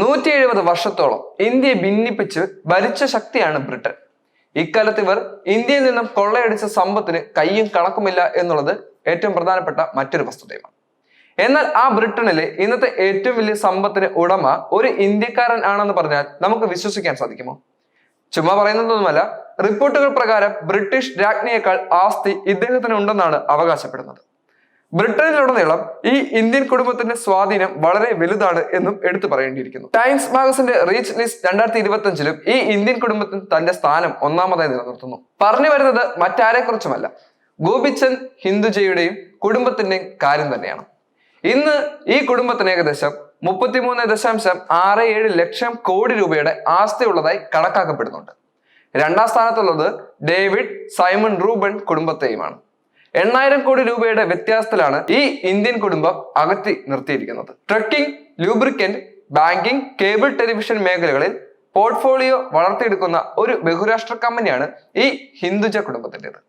നൂറ്റി എഴുപത് വർഷത്തോളം ഇന്ത്യയെ ഭിന്നിപ്പിച്ച് ഭരിച്ച ശക്തിയാണ് ബ്രിട്ടൻ. ഇക്കാലത്ത് ഇവർ ഇന്ത്യയിൽ നിന്നും കൊള്ളയടിച്ച സമ്പത്തിന് കയ്യും കണക്കുമില്ല എന്നുള്ളത് ഏറ്റവും പ്രധാനപ്പെട്ട മറ്റൊരു വസ്തുതയുമാണ്. എന്നാൽ ആ ബ്രിട്ടനിലെ ഇന്നത്തെ ഏറ്റവും വലിയ സമ്പത്തിന് ഉടമ ഒരു ഇന്ത്യക്കാരൻ ആണെന്ന് പറഞ്ഞാൽ നമുക്ക് വിശ്വസിക്കാൻ സാധിക്കുമോ? ചുമ്മാ പറയുന്നതൊന്നുമല്ല റിപ്പോർട്ടുകൾ പ്രകാരം ബ്രിട്ടീഷ് രാജ്ഞിയേക്കാൾ ആസ്തി ഇദ്ദേഹത്തിന് ഉണ്ടെന്നാണ് അവകാശപ്പെടുന്നത്. ബ്രിട്ടനിലുടനീളം ഈ ഇന്ത്യൻ കുടുംബത്തിന്റെ സ്വാധീനം വളരെ വലുതാണ് എന്നും എടുത്തു പറയേണ്ടിയിരിക്കുന്നു. ടൈംസ് മാഗസിന്റെ റീച്ച് ലിസ്റ്റ് രണ്ടായിരത്തി ഇരുപത്തി അഞ്ചിലും ഈ ഇന്ത്യൻ കുടുംബത്തിന് തന്റെ സ്ഥാനം ഒന്നാമതായി നിലനിർത്തുന്നു. പറഞ്ഞു വരുന്നത് മറ്റാരെ കുറിച്ചുമല്ല ഗോപിച്ചന്ദ് ഹിന്ദുജയുടെയും കുടുംബത്തിന്റെയും കാര്യം തന്നെയാണ്. ഇന്ന് ഈ കുടുംബത്തിന് ഏകദേശം മുപ്പത്തിമൂന്ന് ദശാംശം ആറ് ഏഴ് ലക്ഷം കോടി രൂപയുടെ ആസ്തി ഉള്ളതായി കണക്കാക്കപ്പെടുന്നുണ്ട്. രണ്ടാം സ്ഥാനത്തുള്ളത് ഡേവിഡ് സൈമൺ റൂബൻ കുടുംബത്തെയുമാണ്. എണ്ണായിരം കോടി രൂപയുടെ വ്യത്യാസത്തിലാണ് ഈ ഇന്ത്യൻ കുടുംബം അകറ്റി നിർത്തിയിരിക്കുന്നത്. Trucking lubricant banking cable television മേഖലകളിൽ പോർട്ട്ഫോളിയോ വളർത്തിയെടുക്കുന്ന ഒരു ബഹുരാഷ്ട്ര കമ്പനിയാണ് ഈ ഹിന്ദുജ കുടുംബത്തിന്റെത്.